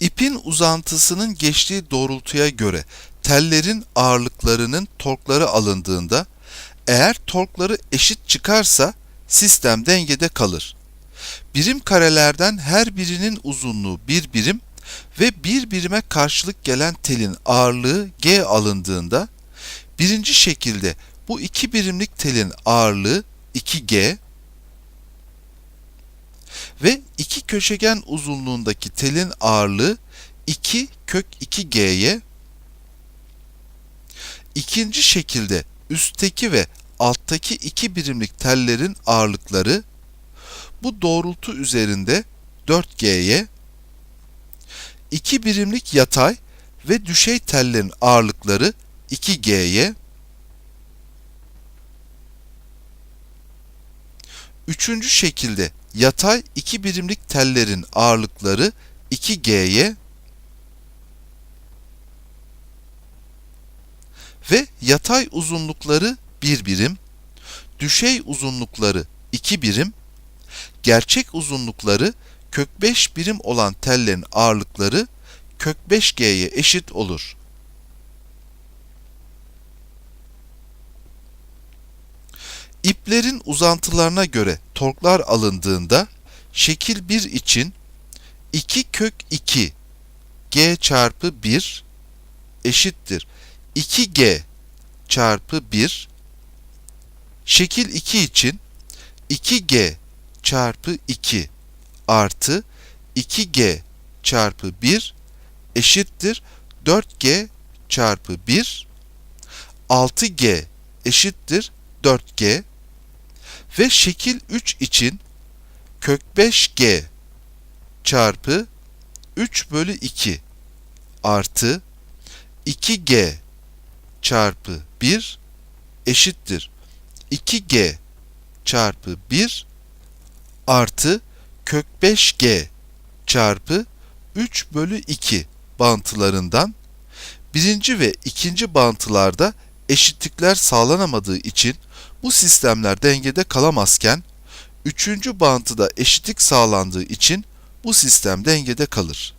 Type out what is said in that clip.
İpin uzantısının geçtiği doğrultuya göre tellerin ağırlıklarının torkları alındığında eğer torkları eşit çıkarsa sistem dengede kalır. Birim karelerden her birinin uzunluğu bir birim ve bir birime karşılık gelen telin ağırlığı G alındığında birinci şekilde bu iki birimlik telin ağırlığı 2G ve iki köşegen uzunluğundaki telin ağırlığı 2 kök 2G'ye İkinci şekilde üstteki ve alttaki iki birimlik tellerin ağırlıkları bu doğrultu üzerinde 4G'ye iki birimlik yatay ve düşey tellerin ağırlıkları 2G'ye Üçüncü şekilde yatay iki birimlik tellerin ağırlıkları 2G'ye ve yatay uzunlukları 1 birim, düşey uzunlukları 2 birim, gerçek uzunlukları kök 5 birim olan tellerin ağırlıkları kök 5G'ye eşit olur. İplerin uzantılarına göre torklar alındığında şekil 1 için 2 kök 2 g çarpı 1 eşittir. 2g çarpı 1 şekil 2 için 2g çarpı 2 artı 2g çarpı 1 eşittir. 4g çarpı 1 6g eşittir. 4g ve şekil 3 için kök 5g çarpı 3 bölü 2 artı 2g çarpı 1 eşittir. 2g çarpı 1 artı kök 5g çarpı 3 bölü 2 bantılarından birinci ve ikinci bantılarda eşitlikler sağlanamadığı için bu sistemler dengede kalamazken üçüncü bantıda eşitlik sağlandığı için bu sistem dengede kalır.